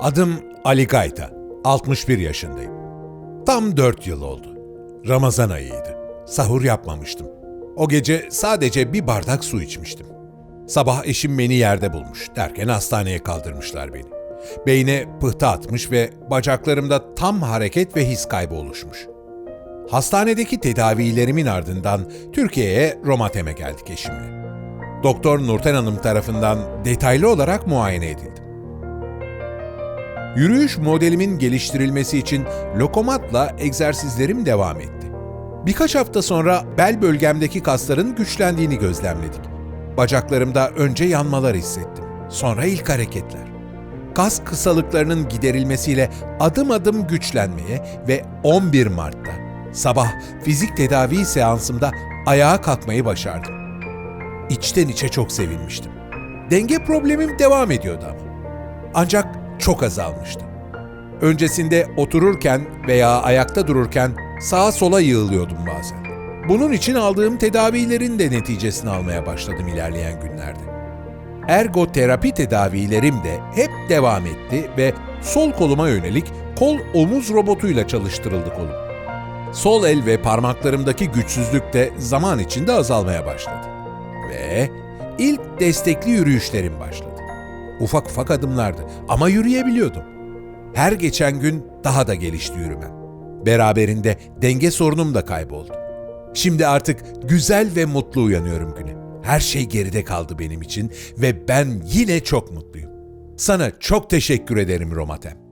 Adım Ali Gayta. 61 yaşındayım. Tam 4 yıl oldu. Ramazan ayıydı. Sahur yapmamıştım. O gece sadece bir bardak su içmiştim. Sabah eşim beni yerde bulmuş derken hastaneye kaldırmışlar beni. Beyne pıhtı atmış ve bacaklarımda tam hareket ve his kaybı oluşmuş. Hastanedeki tedavilerimin ardından Türkiye'ye Romatem'e geldik eşimle. Doktor Nurten Hanım tarafından detaylı olarak muayene edildim. Yürüyüş modelimin geliştirilmesi için lokomatla egzersizlerim devam etti. Birkaç hafta sonra bel bölgemdeki kasların güçlendiğini gözlemledik. Bacaklarımda önce yanmalar hissettim. Sonra ilk hareketler. Kas kısalıklarının giderilmesiyle adım adım güçlenmeye ve 11 Mart'ta sabah fizik tedavi seansımda ayağa kalkmayı başardım. İçten içe çok sevinmiştim. Denge problemim devam ediyordu ama. Ancak çok azalmıştı. Öncesinde otururken veya ayakta dururken sağa sola yığılıyordum bazen. Bunun için aldığım tedavilerin de neticesini almaya başladım ilerleyen günlerde. Ergoterapi tedavilerim de hep devam etti ve sol koluma yönelik kol omuz robotuyla çalıştırıldı kolum. Sol el ve parmaklarımdaki güçsüzlük de zaman içinde azalmaya başladı. Ve ilk destekli yürüyüşlerim başladı. Ufak ufak adımlardı ama yürüyebiliyordum. Her geçen gün daha da gelişti yürümem. Beraberinde denge sorunum da kayboldu. Şimdi artık güzel ve mutlu uyanıyorum güne. Her şey geride kaldı benim için ve ben yine çok mutluyum. Sana çok teşekkür ederim Romatem.